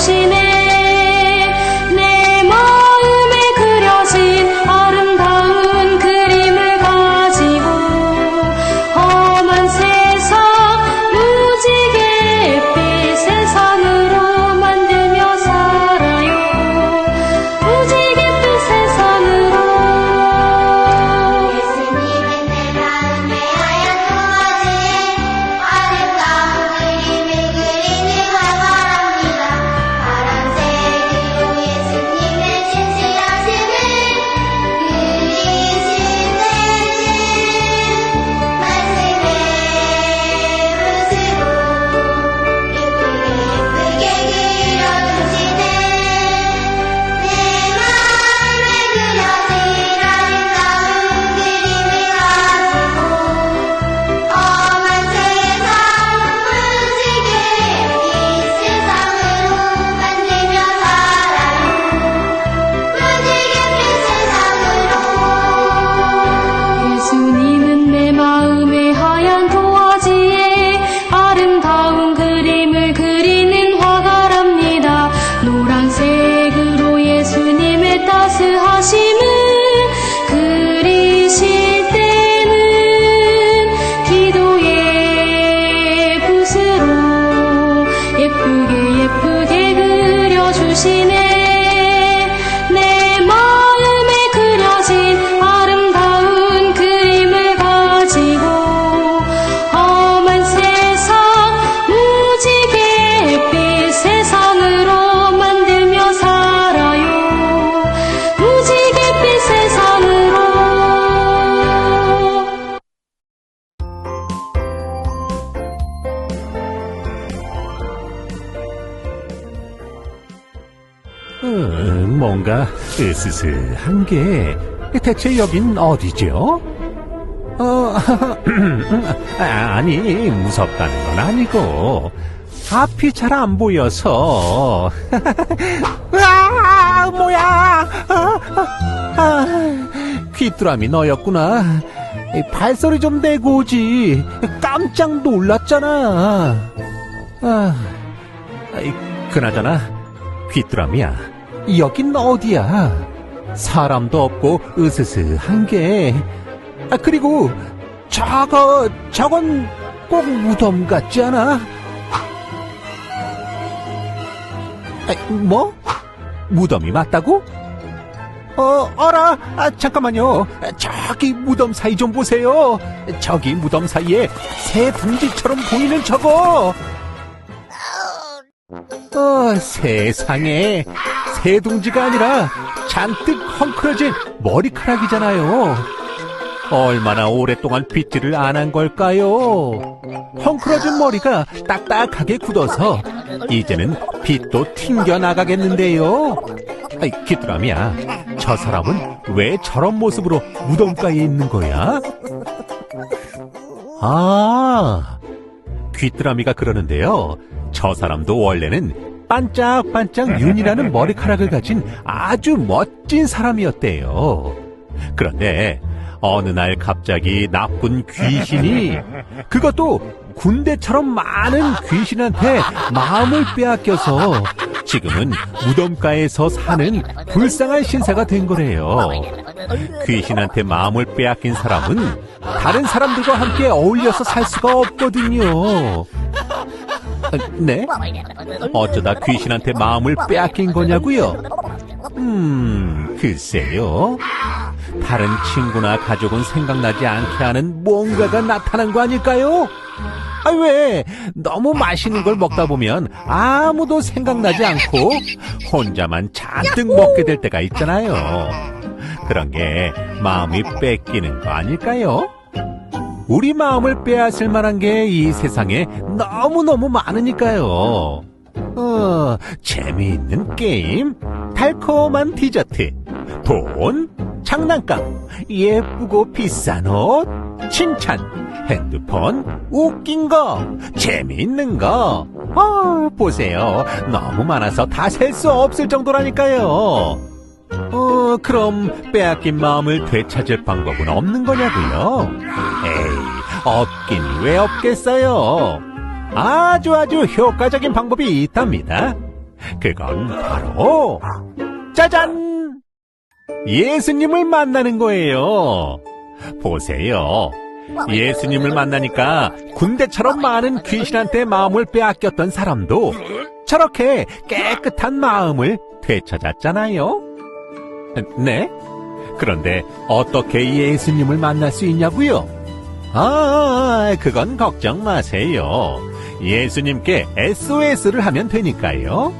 si 음, 뭔가 으스스한 게 대체 여긴 어디죠? 어, 아, 아니 무섭다는 건 아니고 앞이 잘 안 보여서. 아 뭐야? 아, 아, 아, 귀뚜라미 너였구나. 이 발소리 좀 내고 오지. 깜짝 놀랐잖아. 아, 그나저나 귀뚜라미야, 여긴 어디야? 사람도 없고 으스스한 게. 아, 그리고 저거, 저건 꼭 무덤 같지 않아? 아, 뭐? 무덤이 맞다고? 어, 어라, 아, 잠깐만요. 저기 무덤 사이 좀 보세요. 저기 무덤 사이에 새 둥지처럼 보이는 저거. 어, 세상에 새둥지가 아니라 잔뜩 헝클어진 머리카락이잖아요. 얼마나 오랫동안 빗질을 안 한 걸까요? 헝클어진 머리가 딱딱하게 굳어서 이제는 빗도 튕겨 나가겠는데요. 아이, 귀뚜라미야, 저 사람은 왜 저런 모습으로 무덤가에 있는 거야? 아, 귀뚜라미가 그러는데요. 저 사람도 원래는 반짝반짝 윤이라는 머리카락을 가진 아주 멋진 사람이었대요. 그런데 어느 날 갑자기 나쁜 귀신이 그것도 군대처럼 많은 귀신한테 마음을 빼앗겨서 지금은 무덤가에서 사는 불쌍한 신사가 된 거래요. 귀신한테 마음을 빼앗긴 사람은 다른 사람들과 함께 어울려서 살 수가 없거든요. 아, 네? 어쩌다 귀신한테 마음을 빼앗긴 거냐고요? 음, 글쎄요. 다른 친구나 가족은 생각나지 않게 하는 뭔가가 나타난 거 아닐까요? 아, 왜? 너무 맛있는 걸 먹다 보면 아무도 생각나지 않고 혼자만 잔뜩 먹게 될 때가 있잖아요. 그런 게 마음이 뺏기는 거 아닐까요? 우리 마음을 빼앗을 만한 게 이 세상에 너무너무 많으니까요. 어, 재미있는 게임, 달콤한 디저트, 돈, 장난감, 예쁘고 비싼 옷, 칭찬, 핸드폰, 웃긴 거, 재미있는 거. 어, 보세요. 너무 많아서 다 셀 수 없을 정도라니까요. 어, 그럼 빼앗긴 마음을 되찾을 방법은 없는 거냐고요? 에이, 없긴 왜 없겠어요? 아주 아주 효과적인 방법이 있답니다. 그건 바로 짜잔! 예수님을 만나는 거예요. 보세요. 예수님을 만나니까 군대처럼 많은 귀신한테 마음을 빼앗겼던 사람도 저렇게 깨끗한 마음을 되찾았잖아요. 네? 그런데 어떻게 예수님을 만날 수 있냐고요? 아, 그건 걱정 마세요. 예수님께 SOS를 하면 되니까요.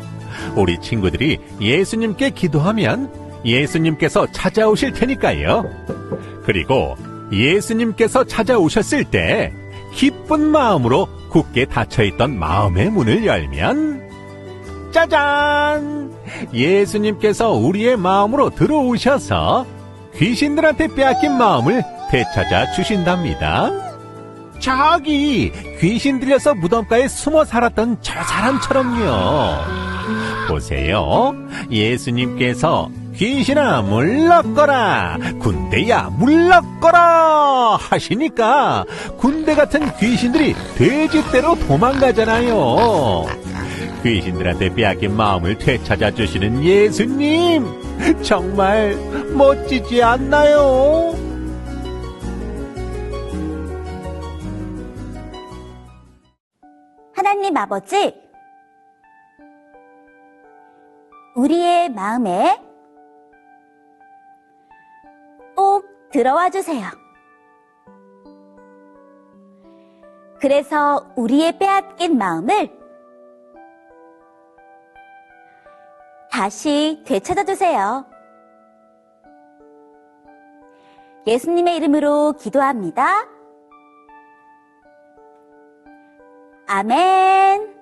우리 친구들이 예수님께 기도하면 예수님께서 찾아오실 테니까요. 그리고 예수님께서 찾아오셨을 때 기쁜 마음으로 굳게 닫혀있던 마음의 문을 열면 짜잔! 예수님께서 우리의 마음으로 들어오셔서 귀신들한테 빼앗긴 마음을 되찾아 주신답니다. 저기 귀신 들려서 무덤가에 숨어 살았던 저 사람처럼요. 보세요. 예수님께서 귀신아 물러거라 군대야 물러거라 하시니까 군대 같은 귀신들이 돼지떼로 도망가잖아요. 귀신들한테 빼앗긴 마음을 되찾아 주시는 예수님 정말 멋지지 않나요? 하나님 아버지, 우리의 마음에 꼭 들어와 주세요. 그래서 우리의 빼앗긴 마음을 다시 되찾아 주세요. 예수님의 이름으로 기도합니다. 아멘.